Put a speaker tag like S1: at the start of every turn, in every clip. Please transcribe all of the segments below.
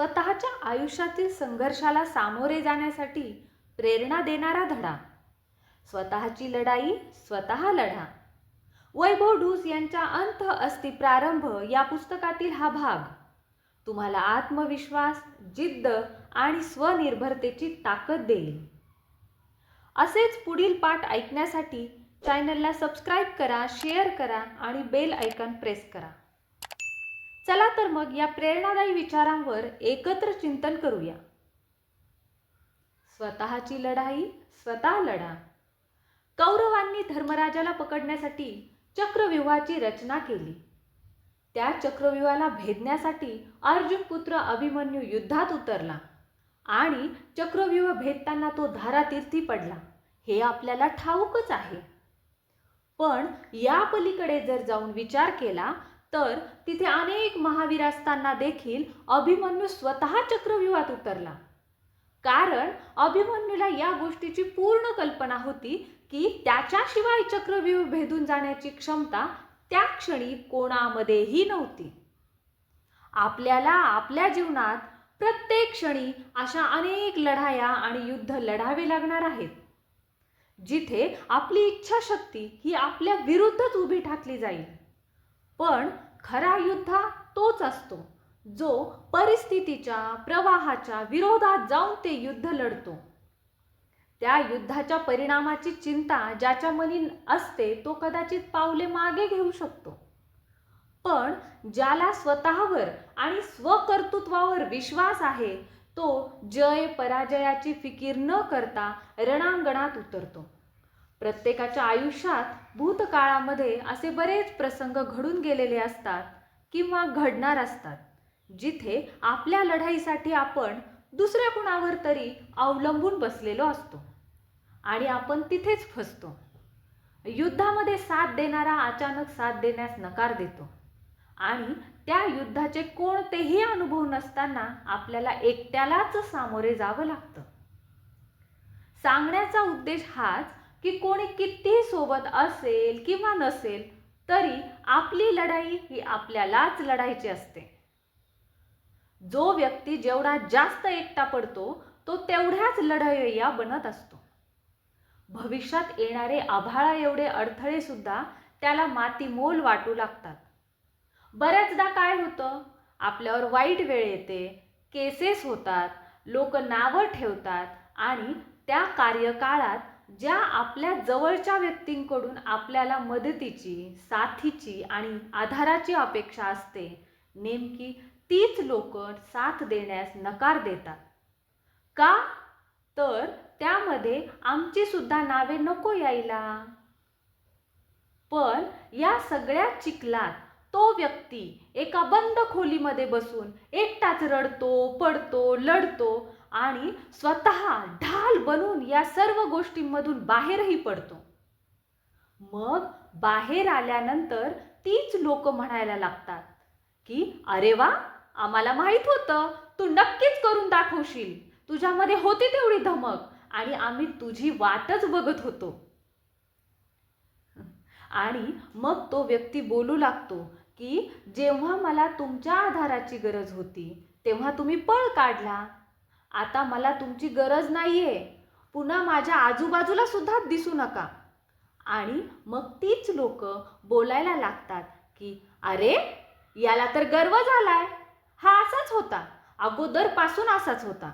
S1: स्वतःच्या आयुष्यातील संघर्षाला सामोरे जाण्यासाठी प्रेरणा देणारा धडा. स्वतःची लढाई स्वतः लढा. वैभव ढूस यांच्या अंत अस्ति प्रारंभ या पुस्तकातील हा भाग. तुम्हाला आत्मविश्वास जिद्द आणि स्वनिर्भरतेची ताकद देईल. असेच पुढील पाठ ऐकण्यासाठी चॅनलला सबस्क्राईब करा शेअर करा आणि बेल ऐकन प्रेस करा. चला तर मग या प्रेरणादायी विचारांवर एकत्र चिंतन करूया. स्वतःची लढाई स्वतः लढा. कौरवांनी धर्मराजाला पकडण्यासाठी चक्रव्यूहाची रचना केली. त्या चक्रव्यूहाला भेदण्यासाठी अर्जुन पुत्र अभिमन्यू युद्धात उतरला आणि चक्रव्यूह भेदताना तो धारातीर्थी पडला. हे आपल्याला ठाऊकच आहे. पण या पलीकडे जर जाऊन विचार केला तर तिथे अनेक महावीर असताना देखील अभिमन्यू स्वतः चक्रव्यूहात उतरला. कारण अभिमन्यूला या गोष्टीची पूर्ण कल्पना होती की त्याच्याशिवाय चक्रव्यूह भेदून जाण्याची क्षमता त्या क्षणी कोणामध्येही नव्हती. आपल्याला आपल्या जीवनात प्रत्येक क्षणी अशा अनेक लढाया आणि युद्ध लढावे लागणार आहेत जिथे आपली इच्छाशक्ती ही आपल्या विरुद्धच उभी ठाकली जाईल. पण खरा युद्धा तोच असतो जो परिस्थितीच्या प्रवाहाच्या विरोधात जाऊन ते युद्ध लढतो. त्या युद्धाच्या परिणामाची चिंता ज्याच्या मनी असते तो कदाचित पावले मागे घेऊ शकतो. पण ज्याला स्वतःवर आणि स्वकर्तृत्वावर विश्वास आहे तो जय पराजयाची फिकीर न करता रणांगणात उतरतो. प्रत्येकाच्या आयुष्यात भूतकाळामध्ये असे बरेच प्रसंग घडून गेलेले असतात किंवा घडणार असतात जिथे आपल्या लढाईसाठी आपण दुसऱ्या कुणावर तरी अवलंबून बसलेलो असतो आणि आपण तिथेच फसतो. युद्धामध्ये साथ देणारा अचानक साथ देण्यास नकार देतो आणि त्या युद्धाचे कोणतेही अनुभव नसताना आपल्याला एकट्यालाच सामोरे जावं लागतं. सांगण्याचा उद्देश हाच की कोणी कितीही सोबत असेल किंवा नसेल तरी आपली लढाई ही आपल्यालाच लढायची असते. जो व्यक्ती जेवढा जास्त एकटा पडतो तो तेवढ्याच लढाया बनत असतो. भविष्यात येणारे आभाळा एवढे अडथळे सुद्धा त्याला माती मोल वाटू लागतात. बऱ्याचदा काय होतं आपल्यावर वाईट वेळ येते केसेस होतात लोक नावं ठेवतात आणि त्या कार्यकाळात ज्या आपल्या जवळच्या व्यक्तींकडून आपल्याला मदतीची साथीची आणि आधाराची अपेक्षा असते नेमकी तीच लोक साथ देण्यास नकार देतात. का? तर त्यामध्ये आमची सुद्धा नावे नको यायला. पण या सगळ्या चिखलात तो व्यक्ती एका बंद खोलीमध्ये बसून एकटाच रडतो पडतो लढतो आणि स्वतः ढाल बनून या सर्व गोष्टींमधून बाहेरही पडतो. मग बाहेर आल्यानंतर तीच लोक म्हणायला लागतात की अरे वा आम्हाला माहीत होतं. तू नक्कीच करून दाखवशील. तुझ्यामध्ये होती तेवढी धमक आणि आम्ही तुझी वाटच बघत होतो. आणि मग तो व्यक्ती बोलू लागतो की जेव्हा मला तुमच्या आधाराची गरज होती तेव्हा तुम्ही पळ काढला. आता मला तुमची गरज नाहीये. पुन्हा माझ्या आजूबाजूला सुद्धा दिसू नका. आणि मग तीच लोक बोलायला लागतात की अरे याला तर गर्व झालाय. हा असाच होता. अगोदरपासून असाच होता.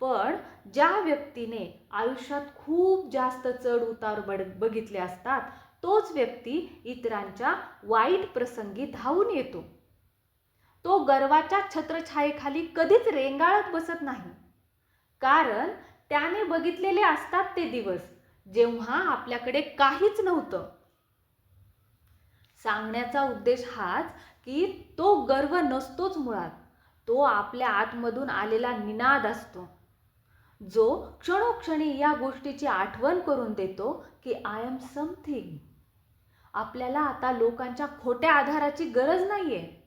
S1: पण ज्या व्यक्तीने आयुष्यात खूप जास्त चढ उतार बड बघितले असतात तोच व्यक्ती इतरांच्या वाईट प्रसंगी धावून येतो. तो गर्वाच्या छत्रछायेखाली कधीच रेंगाळत बसत नाही. कारण त्याने बघितलेले असतात ते दिवस जेव्हा आपल्याकडे काहीच नव्हतं. सांगण्याचा उद्देश हाच की तो गर्व नसतोच मुळात. तो आपल्या आतमधून आलेला निनाद असतो. जो क्षणोक्षणी या गोष्टीची आठवण करून देतो की आय एम समथिंग आपल्याला आता लोकांच्या खोट्या आधाराची गरज नाहीये.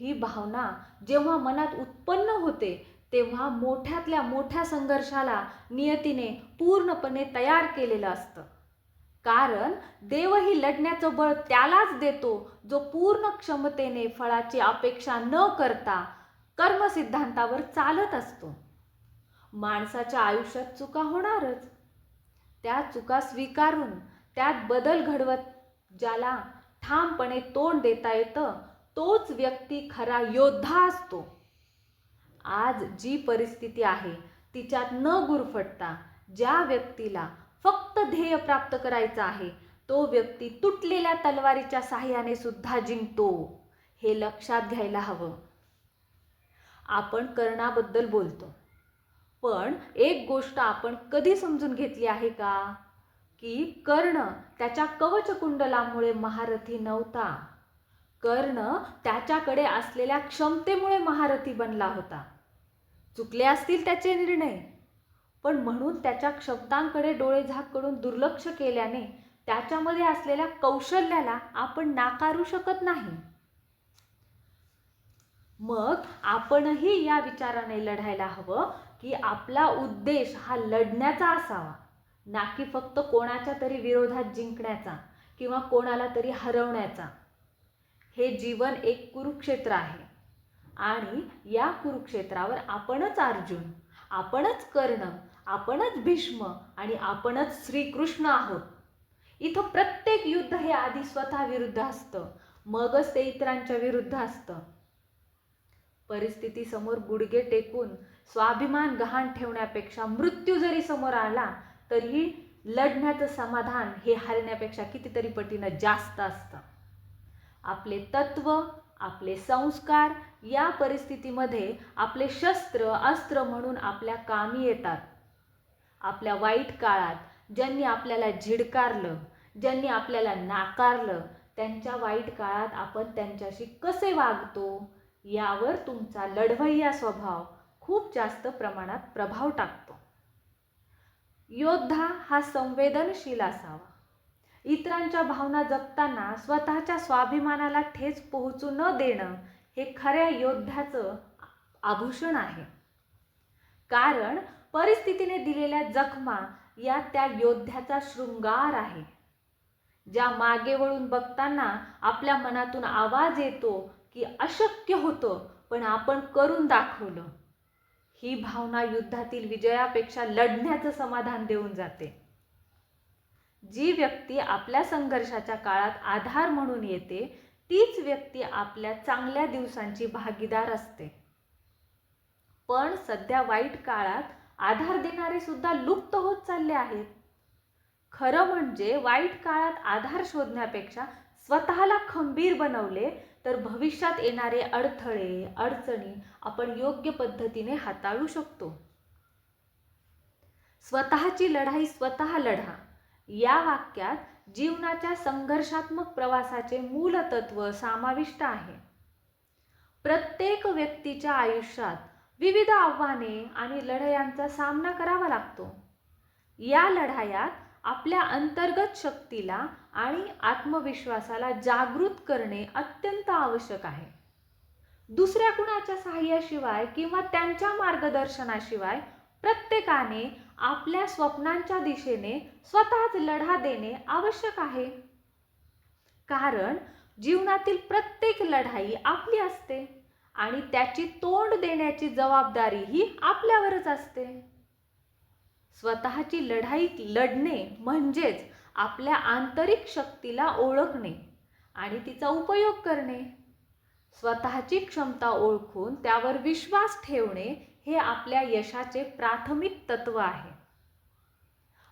S1: ही भावना जेव्हा मनात उत्पन्न होते तेव्हा मोठ्यातल्या मोठ्या संघर्षाला नियतीने पूर्णपणे तयार केलेलं असतं. कारण देवही लढण्याचं बळ त्यालाच देतो जो पूर्ण क्षमतेने फळाची अपेक्षा न करता कर्मसिद्धांतावर चालत असतो. माणसाच्या आयुष्यात चुका होणारच. त्या चुका स्वीकारून त्यात बदल घडवत ज्याला ठामपणे तोंड देता येतं तोच व्यक्ती खरा योद्धा असतो. आज जी परिस्थिती आहे तिच्यात न गुरफटता ज्या व्यक्तीला फक्त ध्येय प्राप्त करायचं आहे तो व्यक्ती तुटलेल्या तलवारीच्या साह्याने सुद्धा जिंकतो. हे लक्षात घ्यायला हवं. आपण कर्णाबद्दल बोलतो. पण एक गोष्ट आपण कधी समजून घेतली आहे का? की कर्ण त्याच्या कवचकुंडलामुळे महारथी नव्हता. कर्ण त्याच्याकडे असलेल्या क्षमतेमुळे महारथी बनला होता. चुकले असतील त्याचे निर्णय. पण म्हणून त्याच्या क्षमतांकडे डोळे झाक करून दुर्लक्ष केल्याने त्याच्यामध्ये असलेल्या कौशल्याला आपण नाकारू शकत नाही. मग आपणही या विचाराने लढायला हवं की आपला उद्देश हा लढण्याचा असावा. ना की फक्त कोणाच्या तरी विरोधात जिंकण्याचा किंवा कोणाला तरी हरवण्याचा. हे जीवन एक कुरुक्षेत्र आहे. आणि या कुरुक्षेत्रावर आपणच अर्जुन आपणच कर्ण आपणच भीष्म आणि आपणच श्रीकृष्ण आहोत. इथं प्रत्येक युद्ध हे आधी स्वतः विरुद्ध असतं मगच ते इतरांच्या विरुद्ध असतं. परिस्थिती समोर गुडघे टेकून स्वाभिमान गहाण ठेवण्यापेक्षा मृत्यू जरी समोर आला तरीही लढण्याचं समाधान हे हरण्यापेक्षा कितीतरी पटीनं जास्त असतं. आपले तत्व आपले संस्कार या परिस्थितीमध्ये आपले शस्त्र अस्त्र म्हणून आपल्या कामी येतात. आपल्या वाईट काळात ज्यांनी आपल्याला झिडकारलं ज्यांनी आपल्याला नाकारलं त्यांच्या वाईट काळात आपण त्यांच्याशी कसे वागतो यावर तुमचा लढवय्या स्वभाव खूप जास्त प्रमाणात प्रभाव टाकतो. योद्धा हा संवेदनशील असावा. इतरांच्या भावना जपताना स्वतःच्या स्वाभिमानाला ठेच पोहोचू न देणं हे खऱ्या योद्ध्याचं आभूषण आहे. कारण परिस्थितीने दिलेल्या जखमा या त्या योद्ध्याचा शृंगार आहे. ज्या मागे वळून बघताना आपल्या मनातून आवाज येतो की अशक्य होतं पण आपण करून दाखवलं. ही भावना युद्धातील विजयापेक्षा लढण्याचं समाधान देऊन जाते. जी व्यक्ती आपल्या संघर्षाच्या काळात आधार म्हणून येते तीच व्यक्ती आपल्या चांगल्या दिवसांची भागीदार असते. पण सध्या वाईट काळात आधार देणारे सुद्धा लुप्त होत चालले आहेत. खरं म्हणजे वाईट काळात आधार शोधण्यापेक्षा स्वतःला खंबीर बनवले तर भविष्यात येणारे अडथळे अडचणी आपण योग्य पद्धतीने हाताळू शकतो. स्वतःची लढाई स्वतः लढा. या वाक्यात जीवनाच्या संघर्षात्मक प्रवासाचे मूलतत्व समाविष्ट आहे. प्रत्येक व्यक्तीच्या आयुष्यात विविध आव्हाने आणि लढायांचा सामना करावा लागतो. या लढायात आपल्या अंतर्गत शक्तीला आणि आत्मविश्वासाला जागृत करणे अत्यंत आवश्यक आहे. दुसऱ्या कुणाच्या सहाय्याशिवाय किंवा त्यांच्या मार्गदर्शनाशिवाय प्रत्येकाने आपल्या स्वप्नांच्या दिशेने स्वतःच लढा देणे आवश्यक आहे. कारण जीवनातील प्रत्येक लढाई आपली असते आणि त्याची तोंड देण्याची जबाबदारी ही आपल्यावरच असते. स्वतःची लढाई लढणे म्हणजेच आपल्या आंतरिक शक्तीला ओळखणे आणि तिचा उपयोग करणे. स्वतःची क्षमता ओळखून त्यावर विश्वास ठेवणे हे आपल्या यशाचे प्राथमिक तत्व आहे.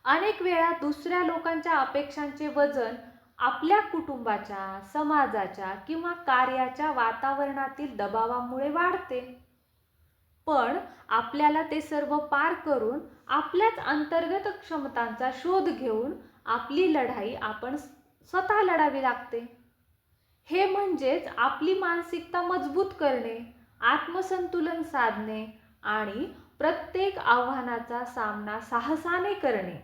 S1: अनेक वेळा दुसऱ्या लोकांच्या अपेक्षांचे वजन आपल्या कुटुंबाच्या समाजाच्या किंवा कार्याच्या वातावरणातील दबावामुळे वाढते. पण आपल्याला ते सर्व पार करून आपल्याच अंतर्गत क्षमतांचा शोध घेऊन आपली लढाई आपण स्वतः लढावी लागते. हे म्हणजेच आपली मानसिकता मजबूत करणे आत्मसंतुलन साधणे आणि प्रत्येक आव्हानाचा सामना साहसाने करणे.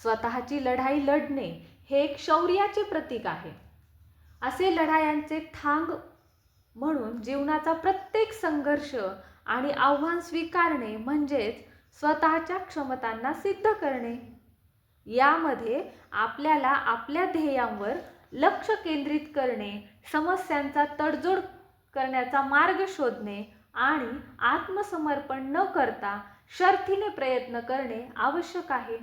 S1: स्वतःची लढाई लढणे हे एक शौर्याचे प्रतीक आहे. असे लढायांचे थांग म्हणून जीवनाचा प्रत्येक संघर्ष आणि आव्हान स्वीकारणे म्हणजेच स्वतःच्या क्षमतांना सिद्ध करणे. यामध्ये आपल्याला आपल्या ध्येयांवर लक्ष केंद्रित करणे समस्यांचा तडजोड करण्याचा मार्ग शोधणे आणि आत्मसमर्पण न करता शर्थीने प्रयत्न करणे आवश्यक आहे.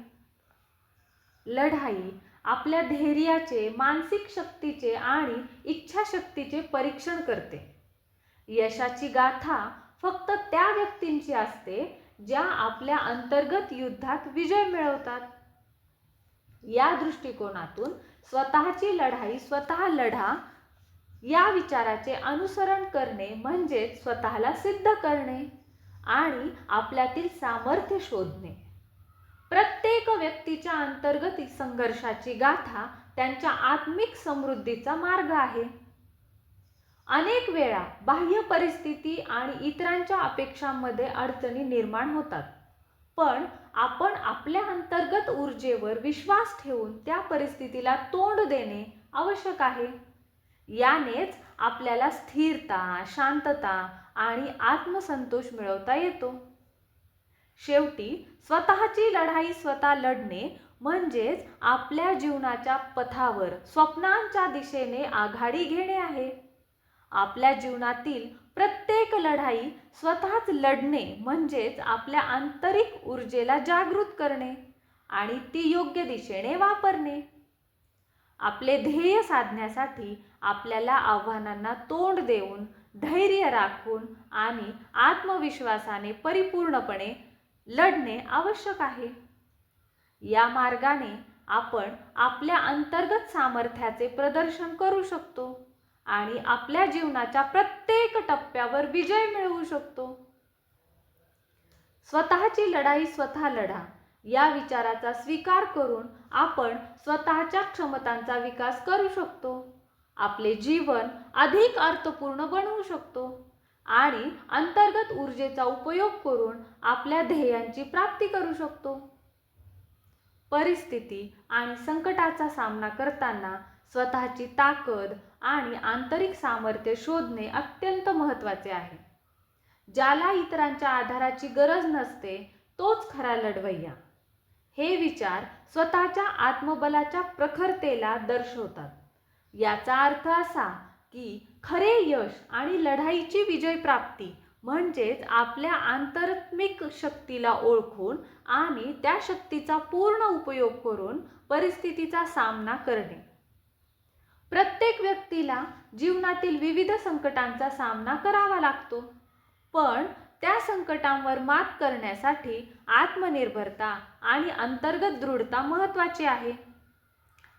S1: लढाई आपल्या धैर्याचे मानसिक शक्तीचे आणि इच्छाशक्तीचे परीक्षण करते. यशाची गाथा फक्त त्या व्यक्तींची असते ज्या आपल्या अंतर्गत युद्धात विजय मिळवतात. या दृष्टिकोनातून स्वतःची लढाई स्वतः लढा या विचाराचे अनुसरण करणे म्हणजे स्वतःला सिद्ध करणे आणि आपल्यातील सामर्थ्य शोधणे. प्रत्येक व्यक्तीच्या अंतर्गत संघर्षाची गाथा त्यांच्या आत्मिक समृद्धीचा मार्ग आहे. अनेक वेळा बाह्य परिस्थिती आणि इतरांच्या अपेक्षांमध्ये अडचणी निर्माण होतात. पण आपण आपल्या अंतर्गत ऊर्जेवर विश्वास ठेवून त्या परिस्थितीला तोंड देणे आवश्यक आहे. यानेच आपल्याला स्थिरता शांतता आणि आत्मसंतोष मिळवता येतो. शेवटी स्वतःची लढाई स्वतः लढणे म्हणजेच आपल्या जीवनाच्या पथावर स्वप्नांच्या दिशेने आघाडी घेणे आहे. आपल्या जीवनातील प्रत्येक लढाई स्वतःच लढणे म्हणजेच आपल्या आंतरिक ऊर्जेला जागृत करणे आणि ती योग्य दिशेने वापरणे. आपले ध्येय साधण्यासाठी आपल्याला आव्हानांना तोंड देऊन धैर्य राखून आणि आत्मविश्वासाने परिपूर्णपणे लढणे आवश्यक आहे. या मार्गाने आपण आपल्या अंतर्गत सामर्थ्याचे प्रदर्शन करू शकतो आणि आपल्या जीवनाच्या प्रत्येक टप्प्यावर विजय मिळवू शकतो. स्वतःची लढाई स्वतः लढा या विचाराचा स्वीकार करून आपण स्वतःच्या क्षमतांचा विकास करू शकतो. आपले जीवन अधिक अर्थपूर्ण बनवू शकतो आणि अंतर्गत ऊर्जेचा उपयोग करून आपल्या ध्येयांची प्राप्ती करू शकतो. परिस्थिती आणि संकटाचा सामना करताना स्वतःची ताकद आणि आंतरिक सामर्थ्य शोधणे अत्यंत महत्त्वाचे आहे. ज्याला इतरांच्या आधाराची गरज नसते तोच खरा लढवय्या. हे विचार स्वतःच्या आत्मबलाच्या प्रखरतेला दर्शवतात. याचा अर्थ असा की खरे यश आणि लढाईची विजय प्राप्ती म्हणजेच आपल्या आंतरात्मिक शक्तीला ओळखून आणि त्या शक्तीचा पूर्ण उपयोग करून परिस्थितीचा सामना करणे. प्रत्येक व्यक्तीला जीवनातील विविध संकटांचा सामना करावा लागतो. पण त्या संकटांवर मात करण्यासाठी आत्मनिर्भरता आणि अंतर्गत दृढता महत्त्वाची आहे.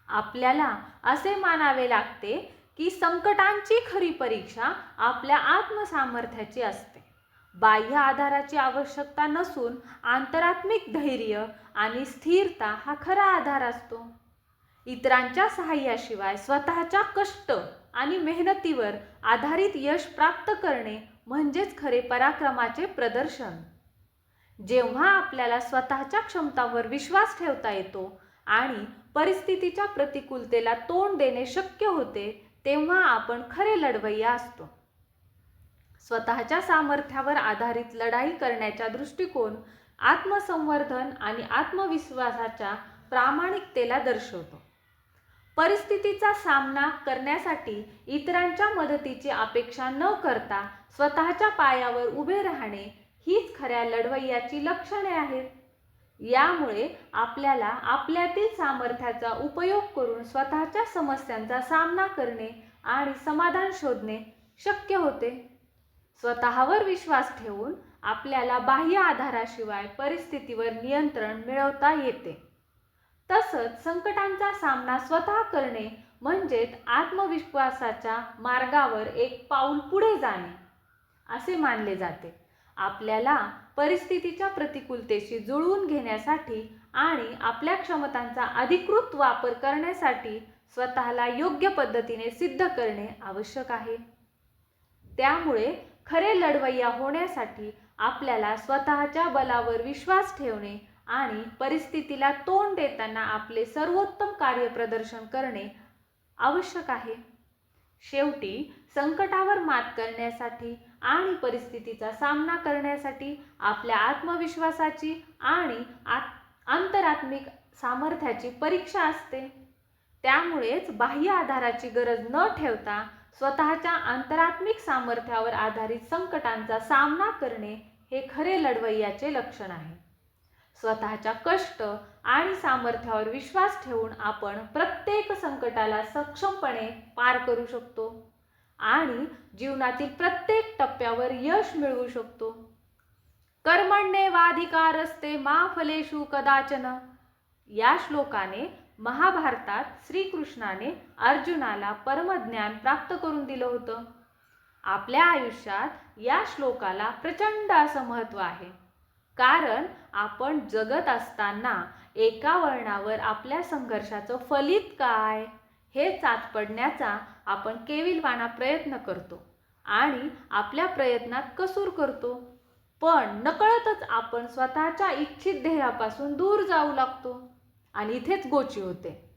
S1: आपल्याला असे मानावे लागते की संकटांची खरी परीक्षा आपल्या आत्मसामर्थ्याची असते. बाह्य आधाराची आवश्यकता नसून आंतरात्मिक धैर्य आणि स्थिरता हा खरा आधार असतो. इतरांच्या सहाय्याशिवाय स्वतःच्या कष्ट आणि मेहनतीवर आधारित यश प्राप्त करणे म्हणजेच खरे पराक्रमाचे प्रदर्शन. जेव्हा आपल्याला स्वतःच्या क्षमतावर विश्वास ठेवता येतो आणि परिस्थितीच्या प्रतिकूलतेला तोंड देणे शक्य होते तेव्हा आपण खरे लढवय्या असतो. स्वतःच्या सामर्थ्यावर आधारित लढाई करण्याचा दृष्टिकोन आत्मसंवर्धन आणि आत्मविश्वासाच्या प्रामाणिकतेला दर्शवतो. परिस्थितीचा सामना करण्यासाठी इतरांच्या मदतीची अपेक्षा न करता स्वतःच्या पायावर उभे राहणे हीच खऱ्या लढवय्याची लक्षणे आहेत. यामुळे आपल्याला आपल्यातील सामर्थ्याचा उपयोग करून स्वतःच्या समस्यांचा सामना करणे आणि समाधान शोधणे शक्य होते. स्वतःवर विश्वास ठेवून आपल्याला बाह्य आधाराशिवाय परिस्थितीवर नियंत्रण मिळवता येते. तसंच संकटांचा सामना स्वतः करणे म्हणजेच आत्मविश्वासाच्या मार्गावर एक पाऊल पुढे जाणे असे मानले जाते. आपल्याला परिस्थितीच्या प्रतिकूलतेशी जुळवून घेण्यासाठी आणि आपल्या क्षमतांचा अधिकृत वापर करण्यासाठी स्वतःला योग्य पद्धतीने सिद्ध करणे आवश्यक आहे. त्यामुळे खरे लढवय्या होण्यासाठी आपल्याला स्वतःच्या बलावर विश्वास ठेवणे आणि परिस्थितीला तोंड देताना आपले सर्वोत्तम कार्यप्रदर्शन करणे आवश्यक आहे. शेवटी संकटावर मात करण्यासाठी आणि परिस्थितीचा सामना करण्यासाठी आपल्या आत्मविश्वासाची आणि आत अंतरात्मिक सामर्थ्याची परीक्षा असते. त्यामुळेच बाह्य आधाराची गरज न ठेवता स्वतःच्या अंतरात्मिक सामर्थ्यावर आधारित संकटांचा सामना करणे हे खरे लढवय्याचे लक्षण आहे. स्वतःच्या कष्ट आणि सामर्थ्यावर विश्वास ठेवून आपण प्रत्येक संकटाला सक्षमपणे पार करू शकतो. आणि जीवनातील प्रत्येक टप्प्यावर यश मिळवू शकतो. कर्मण्ये वाधिकारस्ते मा फलेषु कदाचन. या श्लोकाने महाभारतात श्रीकृष्णाने अर्जुनाला परमज्ञान प्राप्त करून दिलं होतं. आपल्या आयुष्यात या श्लोकाला प्रचंड असं महत्त्व आहे. कारण आपण जगत असताना एका वळणावर आपल्या संघर्षाचं फलित काय हे चाचपडण्याचा आपण केविलवाणा प्रयत्न करतो आणि आपल्या प्रयत्नात कसूर करतो. पण नकळतच आपण स्वतःच्या इच्छित ध्येयापासून दूर जाऊ लागतो आणि इथेच गोची होते.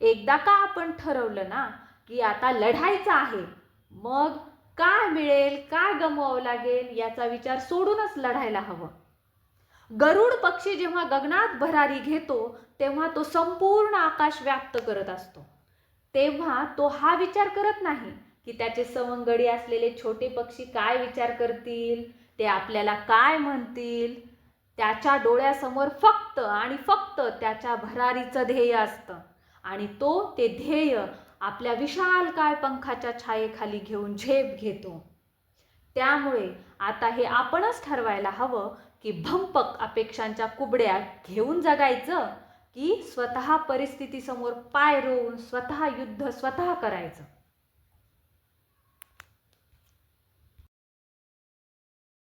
S1: एकदा का आपण ठरवलं ना की आता लढायचं आहे मग काय मिळेल काय गमवावं लागेल याचा विचार सोडूनच लढायला हवं. गरुड पक्षी जेव्हा गगनात भरारी घेतो तेव्हा तो संपूर्ण आकाश व्याप्त करत असतो. तेव्हा तो हा विचार करत नाही की त्याचे सवंगडी असलेले छोटे पक्षी काय विचार करतील ते आपल्याला काय म्हणतील? त्याच्या डोळ्यासमोर फक्त आणि फक्त त्याच्या भरारीचं ध्येय असतं आणि तो ते ध्येय आपल्या विशाल काय पंखाच्या छायेखाली घेऊन झेप घेतो. त्यामुळे आता हे आपणच ठरवायला हवं की भंपक अपेक्षांच्या कुबड्या घेऊन जगायचं की स्वतः परिस्थितीसमोर पाय रोवून स्वतः युद्ध स्वतः करायचं.